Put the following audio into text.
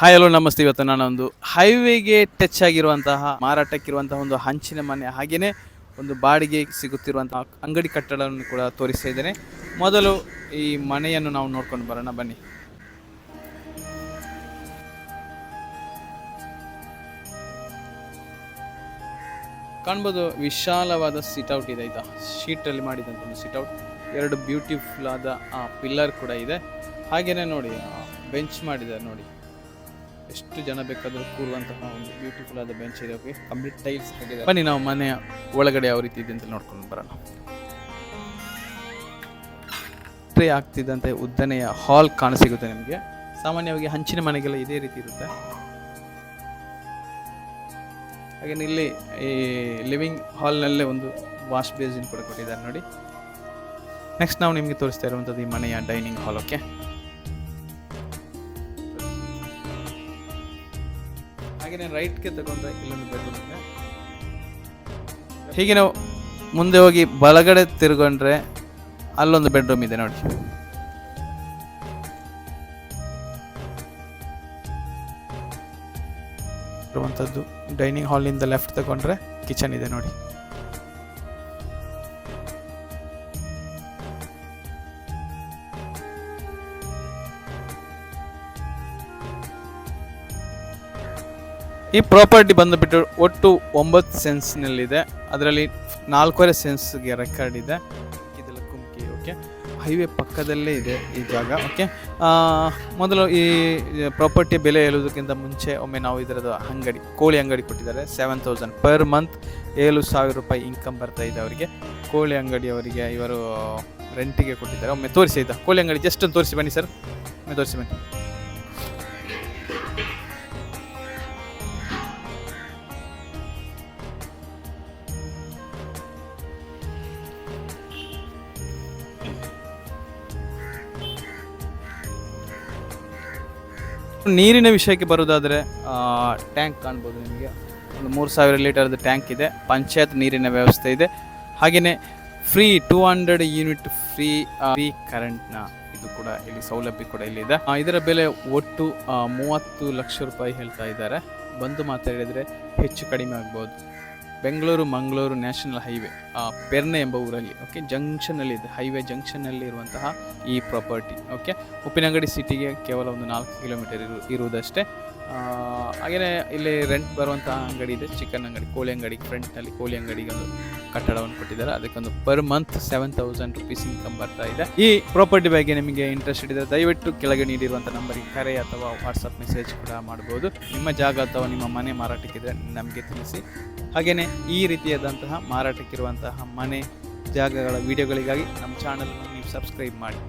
Hi hello ನಮಸ್ತೆ. ಇವತ್ತು ನಾನೊಂದು ಹೈವೇಗೆ ಟಚ್ ಆಗಿರುವಂತಹ, ಮಾರಾಟಕ್ಕಿರುವಂತಹ ಒಂದು ಹಂಚಿನ ಮನೆ. ಹಾಗೆಯೇ ಒಂದು ಬಾಡಿಗೆ ಸಿಗುತ್ತಿರುವಂತಹ ಅಂಗಡಿ ಕಟ್ಟಡವನ್ನು ಕೂಡ ತೋರಿಸ್ತಾ ಇದ್ದೇನೆ. ಮೊದಲು ಈ ಮನೆಯನ್ನು ನಾವು ನೋಡ್ಕೊಂಡು ಬರೋಣ. ಬನ್ನಿ. ಕಾಣ್ಬೋದು ವಿಶಾಲವಾದ ಸಿಟ್ಔಟ್ ಇದೆ. ಆಯ್ತಾ ಶೀಟಲ್ಲಿ ಮಾಡಿದಂಥ ಒಂದು ಸಿಟ್ಔಟ್ ಎರಡು ಬ್ಯೂಟಿಫುಲ್ ಆದ ಪಿಲ್ಲರ್ ಕೂಡ ಇದೆ. ಹಾಗೆಯೇ ನೋಡಿ ಬೆಂಚ್ ಮಾಡಿದ್ದಾರೆ ನೋಡಿ. ಎಷ್ಟು ಜನ ಬೇಕಾದರೂ ಕೂರುವಂತಹ ಒಂದು ಬ್ಯೂಟಿಫುಲ್ ಆದ ಬೆಂಚ್ ಇದೆ. ಓಕೆ ಕಂಪ್ಲೀಟ್ ಟೈಲ್ಸ್ ಹಾಕಿದೆ ಬನ್ನಿ, ನಾವು ಮನೆಯ ಒಳಗಡೆ ಯಾವ ರೀತಿ ಇದೆ ಅಂತ ನೋಡ್ಕೊಂಡು ಬರೋಣ. ಎಂಟ್ರಿ ಆಗ್ತಿದ್ದಂತೆ ಉದ್ದನೆಯ ಹಾಲ್ ಕಾಣಸಿಗುತ್ತೆ ನಿಮಗೆ. ಸಾಮಾನ್ಯವಾಗಿ ಹಂಚಿನ ಮನೆಗೆಲ್ಲ ಇದೇ ರೀತಿ ಇರುತ್ತೆ. ಹಾಗೆ ಇಲ್ಲಿ ಈ ಲಿವಿಂಗ್ ಹಾಲ್ನಲ್ಲೇ ಒಂದು ವಾಶ್ ಬೇಸಿನ್ ಕೂಡ ಕೊಟ್ಟಿದ್ದಾರೆ ನೋಡಿ. ನೆಕ್ಸ್ಟ್ ನಾವು ನಿಮಗೆ ತೋರಿಸ್ತಾ ಇರುವಂಥದ್ದು ಈ ಮನೆಯ ಡೈನಿಂಗ್ ಹಾಲ್ ಓಕೆ ರೈಟ್ಗೆ ತಗೊಂಡ್ರೆ ಇಲ್ಲೊಂದು ಬೆಡ್ರೂಮ್ ಇದೆ ಹೀಗೆ ನಾವು ಮುಂದೆ ಹೋಗಿ ಬಲಗಡೆ ತಿರುಗೊಂಡ್ರೆ ಅಲ್ಲೊಂದು ಬೆಡ್ರೂಮ್ ಇದೆ ನೋಡಿ. ಇರುವಂಥದ್ದು ಡೈನಿಂಗ್ ಹಾಲ್ನಿಂದ ಲೆಫ್ಟ್ ತಗೊಂಡ್ರೆ ಕಿಚನ್ ಇದೆ ನೋಡಿ. ಈ ಪ್ರಾಪರ್ಟಿ ಬಂದುಬಿಟ್ಟು ಒಟ್ಟು ಒಂಬತ್ತು ಸೆನ್ಸ್ನಲ್ಲಿದೆ. ಅದರಲ್ಲಿ ನಾಲ್ಕೂವರೆ ಸೆನ್ಸ್ಗೆ ರೆಕಾರ್ಡ್ ಇದೆ. ಇದೆಲ್ಲ ಕುಮ್ಕಿ ಓಕೆ ಹೈವೇ ಪಕ್ಕದಲ್ಲೇ ಇದೆ ಈ ಜಾಗ ಓಕೆ ಮೊದಲು ಈ ಪ್ರಾಪರ್ಟಿ ಬೆಲೆ ಹೇಳುವುದಕ್ಕಿಂತ ಮುಂಚೆ ಒಮ್ಮೆ ನಾವು ಇದರದ್ದು ಅಂಗಡಿ, ಕೋಳಿ ಅಂಗಡಿ ಕೊಟ್ಟಿದ್ದಾರೆ. ಸೆವೆನ್ ತೌಸಂಡ್ ಪರ್ ಮಂತ್ ಏಳು ಸಾವಿರ ರೂಪಾಯಿ ಇನ್ಕಮ್ ಬರ್ತಾ ಇದೆ ಅವರಿಗೆ. ಕೋಳಿ ಅಂಗಡಿಯವರಿಗೆ ಇವರು ರೆಂಟಿಗೆ ಕೊಟ್ಟಿದ್ದಾರೆ. ಒಮ್ಮೆ ತೋರಿಸಿ ಆಯ್ತಾ? ಕೋಳಿ ಅಂಗಡಿ ಜಸ್ಟ್ ತೋರಿಸಿ ಬನ್ನಿ ಸರ್. ಒಮ್ಮೆ ತೋರಿಸಿ ಬನ್ನಿ. ನೀರಿನ ವಿಷಯಕ್ಕೆ ಬರೋದಾದರೆ ಟ್ಯಾಂಕ್ ಕಾಣ್ಬೋದು ನಿಮಗೆ. ಒಂದು ಮೂರು ಸಾವಿರ ಲೀಟರ್ದು ಟ್ಯಾಂಕ್ ಇದೆ. ಪಂಚಾಯತ್ ನೀರಿನ ವ್ಯವಸ್ಥೆ ಇದೆ. ಹಾಗೆಯೇ free two hundred unit free free ಕರೆಂಟ್ನ ಇದು ಕೂಡ ಇಲ್ಲಿ ಸೌಲಭ್ಯ ಕೂಡ ಇಲ್ಲಿ ಇದೆ. ಇದರ ಬೆಲೆ ಒಟ್ಟು ಮೂವತ್ತು ಲಕ್ಷ ರೂಪಾಯಿ ಹೇಳ್ತಾ ಇದ್ದಾರೆ. ಬಂದು ಮಾತಾಡಿದರೆ ಹೆಚ್ಚು ಕಡಿಮೆ ಆಗ್ಬೋದು. ಬೆಂಗಳೂರು ಮಂಗಳೂರು ನ್ಯಾಷನಲ್ ಹೈವೇ ಪೆರ್ನೆ ಎಂಬ ಊರಲ್ಲಿ ಓಕೆ ಜಂಕ್ಷನಲ್ಲಿ ಇದೆ, ಹೈವೇ ಜಂಕ್ಷನ್ನಲ್ಲಿ ಇರುವಂತಹ ಈ ಪ್ರಾಪರ್ಟಿ ಓಕೆ ಉಪ್ಪಿನಂಗಡಿ ಸಿಟಿಗೆ ಕೇವಲ ಒಂದು ನಾಲ್ಕು ಕಿಲೋಮೀಟರ್ ಇರು, ಇರುವುದಷ್ಟೇ. ಹಾಗೆಯೇ ಇಲ್ಲಿ ರೆಂಟ್ ಬರುವಂತಹ ಅಂಗಡಿ ಇದೆ ಚಿಕನ್ ಅಂಗಡಿ, ಕೋಳಿ ಅಂಗಡಿ ಫ್ರಂಟ್ನಲ್ಲಿ ಕೋಳಿ ಅಂಗಡಿಗೆ ಒಂದು ಕಟ್ಟಡವನ್ನು ಕೊಟ್ಟಿದ್ದಾರೆ. ಅದಕ್ಕೊಂದು per month seven thousand rupees income ಬರ್ತಾ ಇದೆ. ಈ ಪ್ರಾಪರ್ಟಿ ಬಗ್ಗೆ ನಿಮಗೆ ಇಂಟ್ರೆಸ್ಟ್ ಇದ್ದರೆ ದಯವಿಟ್ಟು ಕೆಳಗೆ ನೀಡಿರುವಂಥ ನಂಬರಿಗೆ ಕರೆ ಅಥವಾ ವಾಟ್ಸಪ್ ಮೆಸೇಜ್ ಕೂಡ ಮಾಡ್ಬೋದು. ನಿಮ್ಮ ಜಾಗ ಅಥವಾ ನಿಮ್ಮ ಮನೆ ಮಾರಾಟಕ್ಕಿದ್ರೆ ನಮಗೆ ತಿಳಿಸಿ. ಹಾಗೆಯೇ ಈ ರೀತಿಯಾದಂತಹ ಮಾರಾಟಕ್ಕಿರುವಂತಹ ಮನೆ ಜಾಗಗಳ ವಿಡಿಯೋಗಳಿಗಾಗಿ ನಮ್ಮ ಚಾನಲನ್ನು ನೀವು ಸಬ್ಸ್ಕ್ರೈಬ್ ಮಾಡಿ.